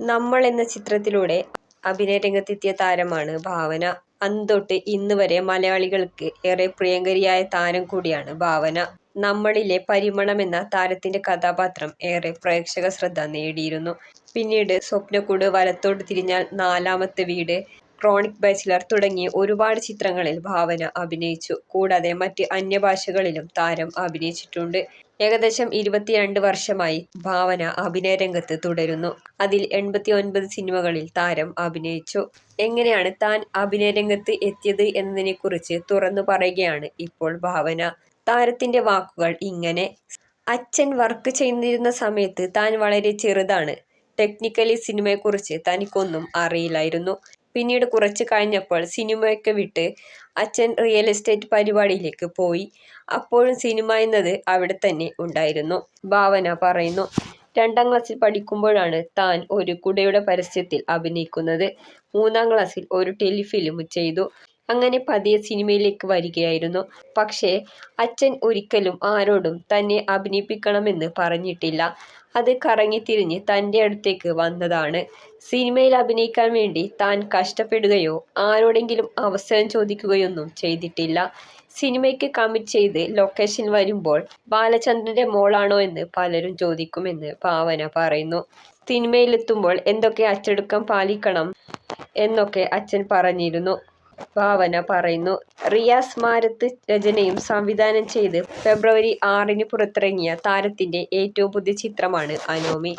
നമ്മൾ എന്ന ചിത്രത്തിലൂടെ അഭിനയ രംഗത്തെത്തിയ താരമാണ് ഭാവന. അന്തൊട്ട് ഇന്ന് വരെ മലയാളികൾക്ക് ഏറെ പ്രിയങ്കരിയായ താരം കൂടിയാണ് ഭാവന. നമ്മളിലെ പരിമളം എന്ന താരത്തിന്റെ കഥാപാത്രം ഏറെ പ്രേക്ഷക ശ്രദ്ധ നേടിയിരുന്നു. പിന്നീട് സ്വപ്നക്കൂട്, വലത്തോട്ട് തിരിഞ്ഞാൽ, നാലാമത്തെ വീട്, ക്രോണിക് ബാച്ചിലർ തുടങ്ങി ഒരുപാട് ചിത്രങ്ങളിൽ ഭാവന അഭിനയിച്ചു. കൂടാതെ മറ്റ് അന്യഭാഷകളിലും താരം അഭിനയിച്ചിട്ടുണ്ട്. ഏകദേശം ഇരുപത്തിരണ്ട് വർഷമായി ഭാവന അഭിനയ രംഗത്ത് തുടരുന്നു. അതിൽ എൺപത്തി ഒൻപത് സിനിമകളിൽ താരം അഭിനയിച്ചു. എങ്ങനെയാണ് താൻ അഭിനയ രംഗത്ത് എത്തിയത് എന്നതിനെക്കുറിച്ച് തുറന്നു പറയുകയാണ് ഇപ്പോൾ ഭാവന. താരത്തിന്റെ വാക്കുകൾ ഇങ്ങനെ. അച്ഛൻ വർക്ക് ചെയ്തിരുന്ന സമയത്ത് താൻ വളരെ ചെറുതാണ്. ടെക്നിക്കലി സിനിമയെക്കുറിച്ച് തനിക്കൊന്നും അറിയില്ലായിരുന്നു. പിന്നീട് കുറച്ച് കഴിഞ്ഞപ്പോൾ സിനിമയൊക്കെ വിട്ട് അച്ഛൻ റിയൽ എസ്റ്റേറ്റ് പരിപാടിയിലേക്ക് പോയി. അപ്പോഴും സിനിമ എന്നത് അവിടെ തന്നെ ഉണ്ടായിരുന്നു. ഭാവന പറയുന്നു. രണ്ടാം ക്ലാസ്സിൽ പഠിക്കുമ്പോഴാണ് താൻ ഒരു കുടയുടെ പരസ്യത്തിൽ അഭിനയിക്കുന്നത്. മൂന്നാം ക്ലാസ്സിൽ ഒരു ടെലിഫിലിം ചെയ്തു. അങ്ങനെ പതിയെ സിനിമയിലേക്ക് വരികയായിരുന്നു. പക്ഷേ അച്ഛൻ ഒരിക്കലും ആരോടും തന്നെ അഭിനയിപ്പിക്കണമെന്ന് പറഞ്ഞിട്ടില്ല. അത് കറങ്ങിത്തിരിഞ്ഞ് തന്റെ അടുത്തേക്ക് വന്നതാണ്. സിനിമയിൽ അഭിനയിക്കാൻ വേണ്ടി താൻ കഷ്ടപ്പെടുകയോ ആരോടെങ്കിലും അവസരം ചോദിക്കുകയൊന്നും ചെയ്തിട്ടില്ല. സിനിമയ്ക്ക് കമ്മിറ്റ് ചെയ്ത് ലൊക്കേഷൻ വരുമ്പോൾ ബാലചന്ദ്രന്റെ മോളാണോ എന്ന് പലരും ചോദിക്കുമെന്ന് ഭാവന പറയുന്നു. സിനിമയിലെത്തുമ്പോൾ എന്തൊക്കെ അച്ചടക്കം പാലിക്കണം എന്നൊക്കെ അച്ഛൻ പറഞ്ഞിരുന്നു. ഭാവന പറയുന്നു. റിയാസ് മാരത്ത് രചനയും സംവിധാനം ചെയ്ത് ഫെബ്രുവരി ആറിന് പുറത്തിറങ്ങിയ താരത്തിന്റെ ഏറ്റവും പുതിയ ചിത്രമാണ് അനോമി.